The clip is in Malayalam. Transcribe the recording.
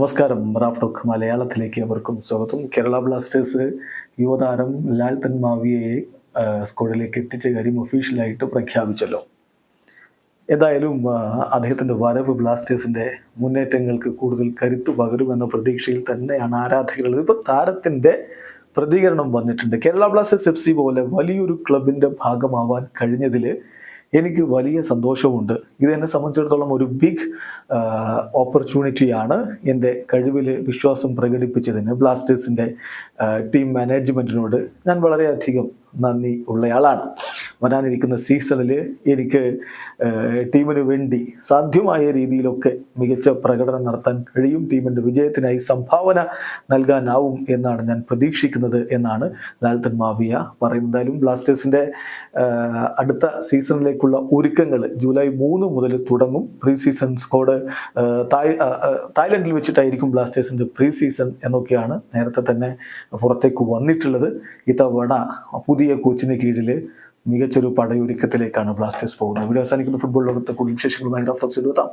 നമസ്കാരം. റാഫ് മലയാളത്തിലേക്ക് അവർക്കും സ്വാഗതം. കേരള ബ്ലാസ്റ്റേഴ്സ് യുവതാരം ലാൽ തൻ മാവിയെ സ്ക്വാഡിലേക്ക് എത്തിച്ച കാര്യം ഒഫീഷ്യലായിട്ട് പ്രഖ്യാപിച്ചല്ലോ. എന്തായാലും അദ്ദേഹത്തിന്റെ വരവ് ബ്ലാസ്റ്റേഴ്സിന്റെ മുന്നേറ്റങ്ങൾക്ക് കൂടുതൽ കരുത്തു പകരുമെന്ന പ്രതീക്ഷയിൽ തന്നെയാണ് ആരാധകരുള്ളത്. ഇപ്പോൾ താരത്തിന്റെ പ്രതികരണം വന്നിട്ടുണ്ട്. കേരള ബ്ലാസ്റ്റേഴ്സ് എഫ് സി പോലെ വലിയൊരു ക്ലബിന്റെ ഭാഗമാവാൻ കഴിഞ്ഞതിൽ എനിക്ക് വലിയ സന്തോഷമുണ്ട്. ഇത് എന്നെ സംബന്ധിച്ചിടത്തോളം ഒരു ബിഗ് ഓപ്പർച്യൂണിറ്റിയാണ് എന്റെ കഴിവിൽ വിശ്വാസം പ്രകടിപ്പിച്ചതിന് ബ്ലാസ്റ്റേഴ്സിന്റെ ടീം മാനേജ്മെന്റിനോട് ഞാൻ വളരെയധികം നന്ദി ഉള്ളയാളാണ്. വരാനിരിക്കുന്ന സീസണിൽ എനിക്ക് ടീമിന് വേണ്ടി സാധ്യമായ രീതിയിലൊക്കെ മികച്ച പ്രകടനം നടത്താൻ കഴിയും. ടീമിന്റെ വിജയത്തിനായി സംഭാവന നൽകാനാവും എന്നാണ് ഞാൻ പ്രതീക്ഷിക്കുന്നത് എന്നാണ് ലാൽത്തൻ മാവിയ പറയുന്നത്. എന്തായാലും ബ്ലാസ്റ്റേഴ്സിന്റെ അടുത്ത സീസണിലേക്കുള്ള ഒരുക്കങ്ങൾ ജൂലൈ മൂന്ന് മുതൽ തുടങ്ങും. പ്രീ സീസൺ സ്കോഡ് തായ് തായ്ലൻഡിൽ വെച്ചിട്ടായിരിക്കും ബ്ലാസ്റ്റേഴ്സിന്റെ പ്രീ സീസൺ എന്നൊക്കെയാണ് നേരത്തെ തന്നെ പുറത്തേക്ക് വന്നിട്ടുള്ളത്. ഇത്തവണ പുതിയ കോച്ചിന് കീഴിൽ മികച്ചൊരു പടയൊരുക്കത്തിലേക്കാണ് ബ്ലാസ്റ്റേഴ്സ് പോകുന്നത്. വീഡിയോ അവസാനിക്കുന്ന. ഫുട്ബോൾ ലോകത്ത് കൂടുതൽ വിശേഷങ്ങളുമായി റഫ്ലക്സ് എഴുതാം